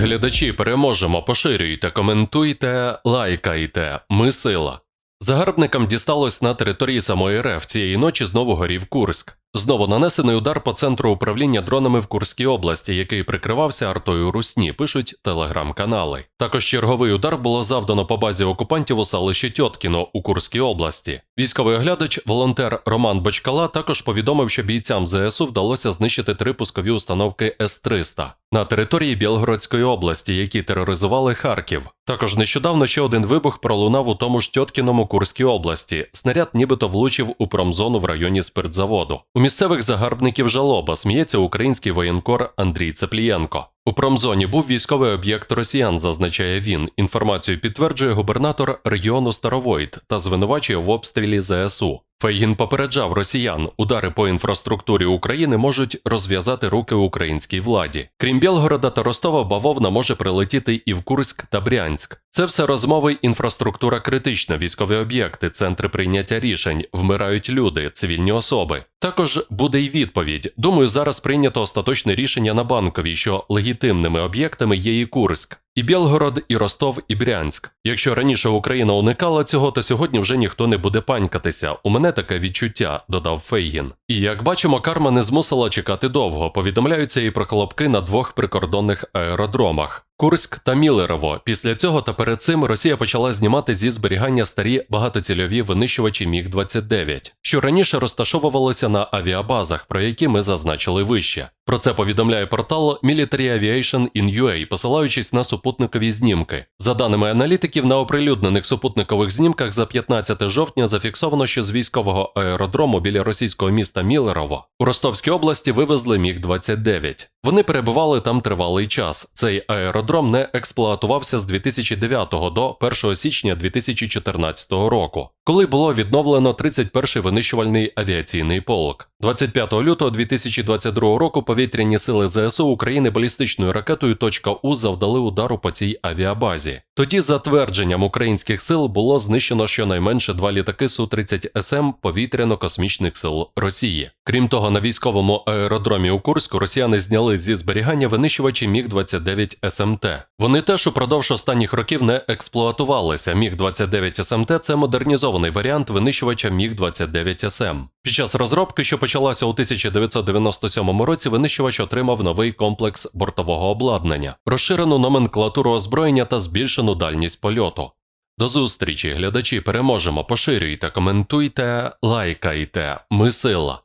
глядачі, переможемо, поширюйте, коментуйте, лайкайте. Ми сила. Загарбникам дісталось на території самої РФ цієї ночі знову горів Курськ. Знову нанесений удар по центру управління дронами в Курській області, який прикривався артою Русні, пишуть телеграм-канали. Також черговий удар було завдано по базі окупантів у селищі Тьоткіно у Курській області. Військовий оглядач, волонтер Роман Бочкала також повідомив, що бійцям ЗСУ вдалося знищити три пускові установки С-300 на території Білгородської області, які тероризували Харків. Також нещодавно ще один вибух пролунав у тому ж Тьоткіному Курській області. Снаряд нібито влучив у промзону в районі спиртзаводу. У місцевих загарбників жалоба сміється український воєнкор Андрій Цеплієнко. У промзоні був військовий об'єкт росіян, зазначає він. Інформацію підтверджує губернатор регіону Старовойт та звинувачує в обстрілі ЗСУ. Фейгін попереджав росіян, удари по інфраструктурі України можуть розв'язати руки українській владі. Крім Білгорода та Ростова, бавовна може прилетіти і в Курськ та Брянськ. Це все розмови, інфраструктура критична, військові об'єкти, центри прийняття рішень, вмирають люди, цивільні особи. Також буде й відповідь. Думаю, зараз прийнято остаточне рішення на банковій, що легітимними об'єктами є і Курськ. І Білгород, і Ростов, і Брянськ. Якщо раніше Україна уникала цього, то сьогодні вже ніхто не буде панькатися. У мене таке відчуття, додав Фейгін. І як бачимо, карма не змусила чекати довго. Повідомляються і про колобки на двох прикордонних аеродромах. Курськ та Мілерово. Після цього та перед цим Росія почала знімати зі зберігання старі багатоцільові винищувачі Міг-29, що раніше розташовувалися на авіабазах, про які ми зазначили вище. Про це повідомляє портал Military Aviation in UA, посилаючись на супутникові знімки. За даними аналітиків, на оприлюднених супутникових знімках за 15 жовтня зафіксовано, що з військового аеродрому біля російського міста Мілерово у Ростовській області вивезли Міг-29. Вони перебували там тривалий час. Цей аеродром не експлуатувався з 2009 до 1 січня 2014 року, коли було відновлено 31-й винищувальний авіаційний полк. 25 лютого 2022 року повітряні сили ЗСУ України балістичною ракетою «Точка «У» завдали удару по цій авіабазі. Тоді, за твердженням українських сил, було знищено щонайменше два літаки Су-30СМ повітряно-космічних сил Росії. Крім того, на військовому аеродромі у Курську росіяни зняли зі зберігання винищувачі Міг-29 СМТ. Вони теж упродовж останніх років не експлуатувалися. Міг-29 СМТ – це модернізований варіант винищувача Міг-29 СМ. Під час розробки, що почалася у 1997 році, винищувач отримав новий комплекс бортового обладнання, розширену номенклатуру озброєння та збільшену дальність польоту. До зустрічі, глядачі, переможемо, поширюйте, коментуйте, лайкайте. Ми сила.